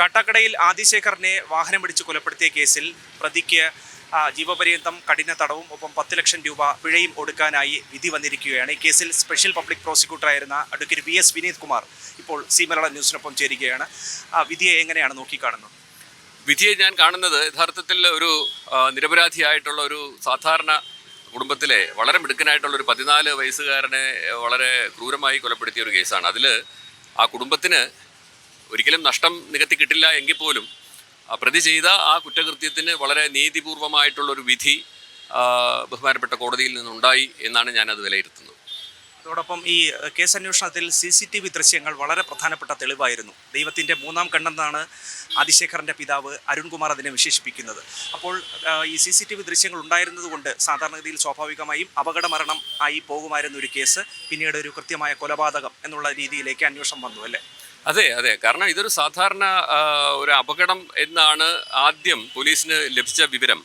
കാട്ടാക്കടയിൽ ആദിശേഖറിനെ വാഹനം പിടിച്ച് കൊലപ്പെടുത്തിയ കേസിൽ പ്രതിക്ക് ജീവപര്യന്തം കഠിന തടവും ഒപ്പം പത്ത് ലക്ഷം രൂപ പിഴയും ഒടുക്കാനായി വിധി വന്നിരിക്കുകയാണ്. ഈ കേസിൽ special public പ്രോസിക്യൂട്ടറായിരുന്ന advocate V S Vineeth Kumar ഇപ്പോൾ സി മലയാള ന്യൂസിനൊപ്പം ചേരുകയാണ്. വിധിയെ എങ്ങനെയാണ് നോക്കിക്കാണുന്നത്? വിധിയെ ഞാൻ കാണുന്നത് യഥാർത്ഥത്തിൽ ഒരു നിരപരാധിയായിട്ടുള്ള ഒരു സാധാരണ കുടുംബത്തിലെ വളരെ മിടുക്കനായിട്ടുള്ള ഒരു പതിനാല് വയസ്സുകാരനെ വളരെ ക്രൂരമായി കൊലപ്പെടുത്തിയ ഒരു കേസാണ്. അതിൽ ആ കുടുംബത്തിന് ഒരിക്കലും നഷ്ടം നികത്തി കിട്ടില്ല എങ്കിൽ പോലും പ്രതി ചെയ്ത ആ കുറ്റകൃത്യത്തിന് വളരെ നീതിപൂർവമായിട്ടുള്ളൊരു വിധി ബഹുമാനപ്പെട്ട കോടതിയിൽ നിന്നുണ്ടായി എന്നാണ് ഞാനത് വിലയിരുത്തുന്നത്. അതോടൊപ്പം ഈ കേസ് അന്വേഷണത്തിൽ സി സി ടി വി ദൃശ്യങ്ങൾ വളരെ പ്രധാനപ്പെട്ട തെളിവായിരുന്നു. ദൈവത്തിന്റെ മൂന്നാം കണ്ണെന്നാണ് ആദിശേഖറിന്റെ പിതാവ് അരുൺകുമാർ അതിനെ വിശേഷിപ്പിക്കുന്നത്. അപ്പോൾ ഈ സി സി ടി വി ദൃശ്യങ്ങൾ ഉണ്ടായിരുന്നതുകൊണ്ട് സാധാരണഗതിയിൽ സ്വാഭാവികമായും അപകടമരണം ആയി പോകുമായിരുന്ന ഒരു കേസ് പിന്നീട് ഒരു കൃത്യമായ കൊലപാതകം എന്നുള്ള രീതിയിലേക്ക് അന്വേഷണം വന്നു അല്ലേ? അതെ അതെ. കാരണം ഇതൊരു സാധാരണ ഒരു അപകടം എന്നാണ് ആദ്യം പോലീസിന് ലഭിച്ച വിവരം.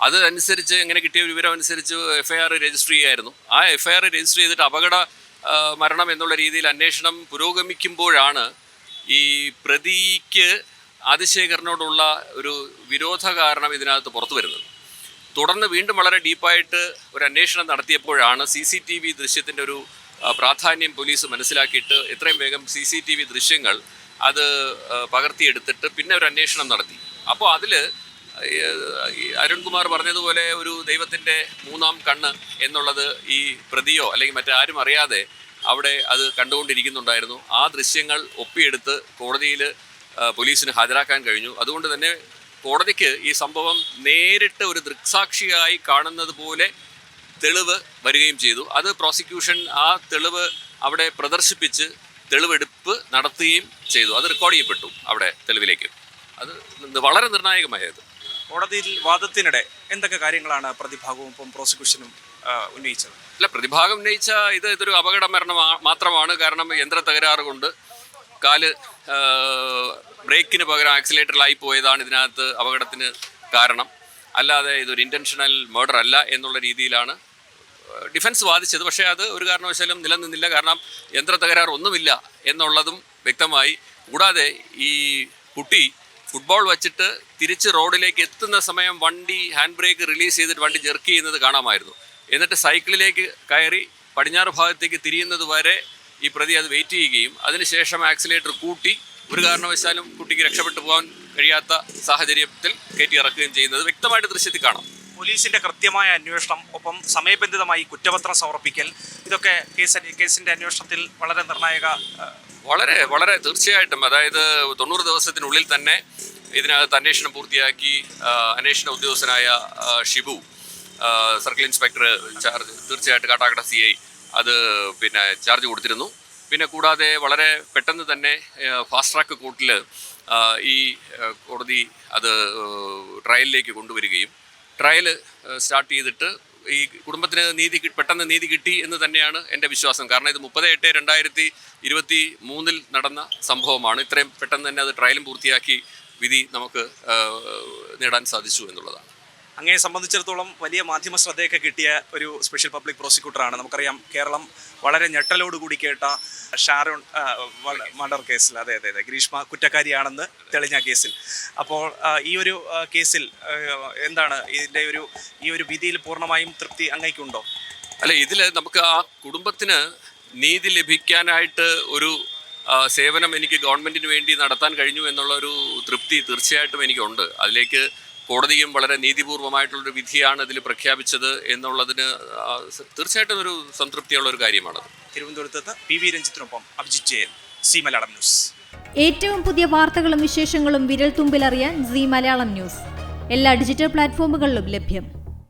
അത് അനുസരിച്ച് എങ്ങനെ കിട്ടിയ വിവരം അനുസരിച്ച് എഫ്ഐആർ രജിസ്റ്റർ ചെയ്യായിരുന്നു. ആ എഫ്ഐആർ രജിസ്റ്റർ ചെയ്തിട്ട് അപകട മരണം എന്നുള്ള രീതിയിൽ അന്വേഷണം പുരോഗമിക്കുമ്പോഴാണ് ഈ പ്രതിക്ക് ആദിശേഖരനോടുള്ള ഒരു വിരോധ കാരണം ഇതിനകത്ത് പുറത്തു വരുന്നത്. തുടർന്ന് വീണ്ടും വളരെ ഡീപ്പായിട്ട് ഒരു അന്വേഷണം നടത്തിയപ്പോഴാണ് സി സി ടി വി ദൃശ്യത്തിന്റെ ഒരു പ്രാധാന്യം പോലീസ് മനസ്സിലാക്കിയിട്ട് എത്രയും വേഗം സി സി ടി വി ദൃശ്യങ്ങൾ അത് പകർത്തിയെടുത്തിട്ട് പിന്നെ ഒരു അന്വേഷണം നടത്തി. അപ്പോൾ അതിൽ അരുൺകുമാർ പറഞ്ഞതുപോലെ ഒരു ദൈവത്തിന്റെ മൂന്നാം കണ്ണ് എന്നുള്ളത് ഈ പ്രതിയോ അല്ലെങ്കിൽ മറ്റാരും അറിയാതെ അവിടെ അത് കണ്ടുകൊണ്ടിരിക്കുന്നുണ്ടായിരുന്നു. ആ ദൃശ്യങ്ങൾ ഒപ്പിയെടുത്ത് കോടതിയിൽ പോലീസിന് ഹാജരാക്കാൻ കഴിഞ്ഞു. അതുകൊണ്ട് തന്നെ കോടതിക്ക് ഈ സംഭവം നേരിട്ട് ഒരു ദൃക്സാക്ഷിയായി കാണുന്നത് പോലെ തെളിവ് വരികയും ചെയ്തു. അത് പ്രോസിക്യൂഷൻ ആ തെളിവ് അവിടെ പ്രദർശിപ്പിച്ച് തെളിവെടുപ്പ് നടത്തുകയും ചെയ്തു. അത് റെക്കോർഡ് ചെയ്യപ്പെട്ടു അവിടെ തെളിവിലേക്ക്. അത് വളരെ നിർണായകമായത് കോടതിയിൽ വാദത്തിനിടെ എന്തൊക്കെ കാര്യങ്ങളാണ് പ്രതിഭാഗവും ഇപ്പം പ്രോസിക്യൂഷനും ഉന്നയിച്ചത്? അല്ല പ്രതിഭാഗം ഉന്നയിച്ച ഇത് ഇതൊരു അപകട മരണം മാത്രമാണ്. കാരണം യന്ത്ര തകരാറ് കൊണ്ട് കാൽ ബ്രേക്കിന് പകരം ആക്സിലേറ്ററിലായി പോയതാണ് ഇതിനകത്ത് അപകടത്തിന് കാരണം. അല്ലാതെ ഇതൊരു ഇന്റൻഷണൽ മർഡർ അല്ല എന്നുള്ള രീതിയിലാണ് ഡിഫൻസ് വാദിച്ചത് പക്ഷേ അത് ഒരു കാരണവശാലും നിലനിന്നില്ല. കാരണം യന്ത്ര തകരാർ ഒന്നുമില്ല എന്നുള്ളതും വ്യക്തമായി. കൂടാതെ ഈ കുട്ടി ഫുട്ബോൾ വച്ചിട്ട് തിരിച്ച് റോഡിലേക്ക് എത്തുന്ന സമയം വണ്ടി ഹാൻഡ് ബ്രേക്ക് റിലീസ് ചെയ്തിട്ട് വണ്ടി ജെർക്ക് ചെയ്യുന്നത് കാണാമായിരുന്നു. എന്നിട്ട് സൈക്കിളിലേക്ക് കയറി പടിഞ്ഞാറ് ഭാഗത്തേക്ക് തിരിയുന്നത് വരെ ഈ പ്രതി അത് വെയിറ്റ് ചെയ്യുകയും അതിനുശേഷം ആക്സിലേറ്റർ കൂട്ടി ഒരു കാരണവശാലും കുട്ടിക്ക് രക്ഷപ്പെട്ടു പോകാൻ കഴിയാത്ത സാഹചര്യത്തിൽ കയറ്റി ഇറക്കുകയും ചെയ്യുന്നത് വ്യക്തമായിട്ട് ദൃശ്യത്തിൽ കാണാം. പോലീസിന്റെ കൃത്യമായ അന്വേഷണം ഒപ്പം സമയബന്ധിതമായി കുറ്റപത്രം സമർപ്പിക്കൽ ഇതൊക്കെ കേസ് കേസിന്റെ അന്വേഷണത്തിൽ വളരെ നിർണായക വളരെ വളരെ തീർച്ചയായിട്ടും. അതായത് തൊണ്ണൂറ് ദിവസത്തിനുള്ളിൽ തന്നെ ഇതിനകത്ത് അന്വേഷണം പൂർത്തിയാക്കി അന്വേഷണ ഉദ്യോഗസ്ഥനായ ഷിബു സർക്കിൾ ഇൻസ്പെക്ടർ ചാർജ് തീർച്ചയായിട്ടും കാട്ടാക്കട സി ഐ അത് പിന്നെ ചാർജ് കൊടുത്തിരുന്നു. പിന്നെ കൂടാതെ വളരെ പെട്ടെന്ന് തന്നെ ഫാസ്റ്റ് ട്രാക്ക് കോർട്ടിൽ ഈ കോടതി അത് ട്രയലിലേക്ക് കൊണ്ടുവരികയും ട്രയൽ സ്റ്റാർട്ട് ചെയ്തിട്ട് ഈ കുടുംബത്തിന് നീതി പെട്ടെന്ന് നീതി കിട്ടി എന്ന് തന്നെയാണ് എന്റെ വിശ്വാസം. കാരണം ഇത് മുപ്പത് എട്ട് രണ്ടായിരത്തി ഇരുപത്തി മൂന്നിൽ നടന്ന സംഭവമാണ്. ഇത്രയും പെട്ടെന്ന് തന്നെ അത് ട്രയലും പൂർത്തിയാക്കി വിധി നമുക്ക് നേടാൻ സാധിച്ചു എന്നുള്ളതാണ്. അങ്ങയെ സംബന്ധിച്ചിടത്തോളം വലിയ മാധ്യമ ശ്രദ്ധയൊക്കെ കിട്ടിയ ഒരു സ്പെഷ്യൽ പബ്ലിക് പ്രോസിക്യൂട്ടറാണ് നമുക്കറിയാം കേരളം വളരെ ഞെട്ടലോടുകൂടി കേട്ട ഷാരോൺ മർഡർ കേസിൽ അതെ അതെ അതെ ഗ്രീഷ്മ കുറ്റക്കാരിയാണെന്ന് തെളിഞ്ഞ കേസിൽ. അപ്പോൾ ഈ ഒരു കേസിൽ എന്താണ് ഇതിന്റെ ഒരു ഈ ഒരു വിധിയിൽ പൂർണമായും തൃപ്തി അങ്ങേക്കുണ്ടോ? അല്ല ഇതിൽ നമുക്ക് ആ കുടുംബത്തിന് നീതി ലഭിക്കാനായിട്ട് ഒരു സേവനം എനിക്ക് ഗവൺമെന്റിന് വേണ്ടി നടത്താൻ കഴിഞ്ഞു എന്നുള്ള ഒരു തൃപ്തി തീർച്ചയായിട്ടും എനിക്കുണ്ട്. അതിലേക്ക് കോടതിയും വളരെ നീതിപൂർവമായിട്ടുള്ളൊരു വിധിയാണ് ഇതിൽ പ്രഖ്യാപിച്ചത് എന്നുള്ളതിന് തീർച്ചയായിട്ടും ഒരു സംതൃപ്തിയുള്ള ഒരു കാര്യമാണ് തിരുവനന്തപുരത്ത് പി വി രഞ്ജിത്തിനൊപ്പം അഭിജിത് ജയൻ സി മലയാളം ന്യൂസ്. ഏറ്റവും പുതിയ വാർത്തകളും വിശേഷങ്ങളും വിരൽ തുമ്പിലറിയാൻ സി മലയാളം ന്യൂസ്. എല്ലാ ഡിജിറ്റൽ പ്ലാറ്റ്ഫോമുകളിലും ലഭ്യം.